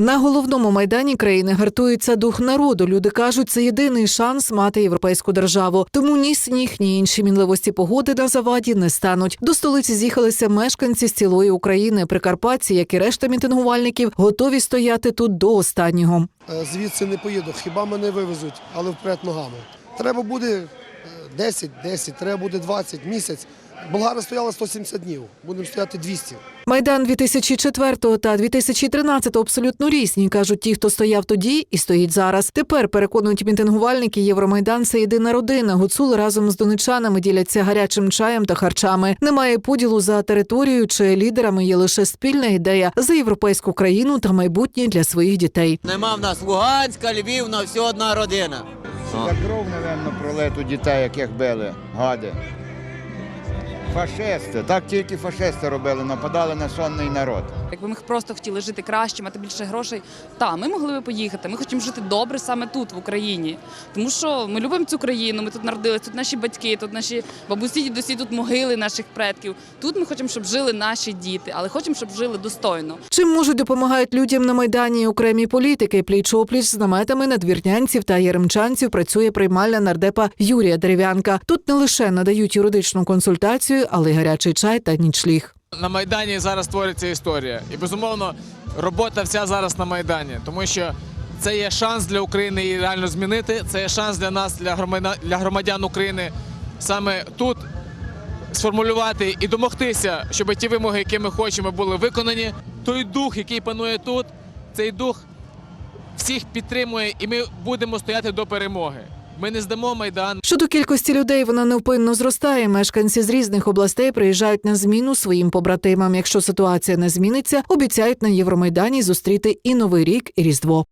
На головному майдані країни гартується дух народу. Люди кажуть, це єдиний шанс мати європейську державу. Тому ні сніг, ні інші мінливості погоди на заваді не стануть. До столиці з'їхалися мешканці з цілої України. Прикарпатці, як і решта мітингувальників, готові стояти тут до останнього. Е, Звідси не поїду, хіба мене вивезуть, але вперед ногами. Треба буде 10, 10, треба буде 20, місяць. Болгари стояли 170 днів, будемо стояти 200. Майдан 2004 та 2013 абсолютно різні, кажуть ті, хто стояв тоді і стоїть зараз. Тепер переконують мітингувальники. Євромайдан це єдина родина. Гуцули разом з донечанами діляться гарячим чаєм та харчами. Немає поділу за територією чи лідерами. Є лише спільна ідея за європейську країну та майбутнє для своїх дітей. Нема в нас Луганська, Львівна, все одна родина. За кров, напевно, пролету дітей, яких били, гади. Фашисти. Так тільки фашисти робили, нападали на сонний народ. Якби ми просто хотіли жити краще, мати більше грошей, та ми могли би поїхати. Ми хочемо жити добре саме тут, в Україні. Тому що ми любимо цю країну. Ми тут народились, тут наші батьки, тут наші бабусі, дідусі, тут могили наших предків. Тут ми хочемо, щоб жили наші діти, але хочемо, щоб жили достойно. Чим можуть допомагають людям на майдані окремі політики? Пліч опліч з наметами надвірнянців та яремчанців працює приймальна нардепа Юрія Дерев'янка. Тут не лише надають юридичну консультацію, але й гарячий чай та нічліг. На Майдані зараз твориться історія. І безумовно, робота вся зараз на Майдані, тому що це є шанс для України її реально змінити. Це є шанс для нас, для громадян, для громадян України, саме тут сформулювати і домогтися, щоб ті вимоги, які ми хочемо, були виконані. Той дух, який панує тут, цей дух всіх підтримує, і ми будемо стояти до перемоги. Ми не здамо майдан. Щодо кількості людей, вона невпинно зростає. Мешканці з різних областей приїжджають на зміну своїм побратимам. Якщо ситуація не зміниться, обіцяють на Євромайдані зустріти і Новий рік, і Різдво.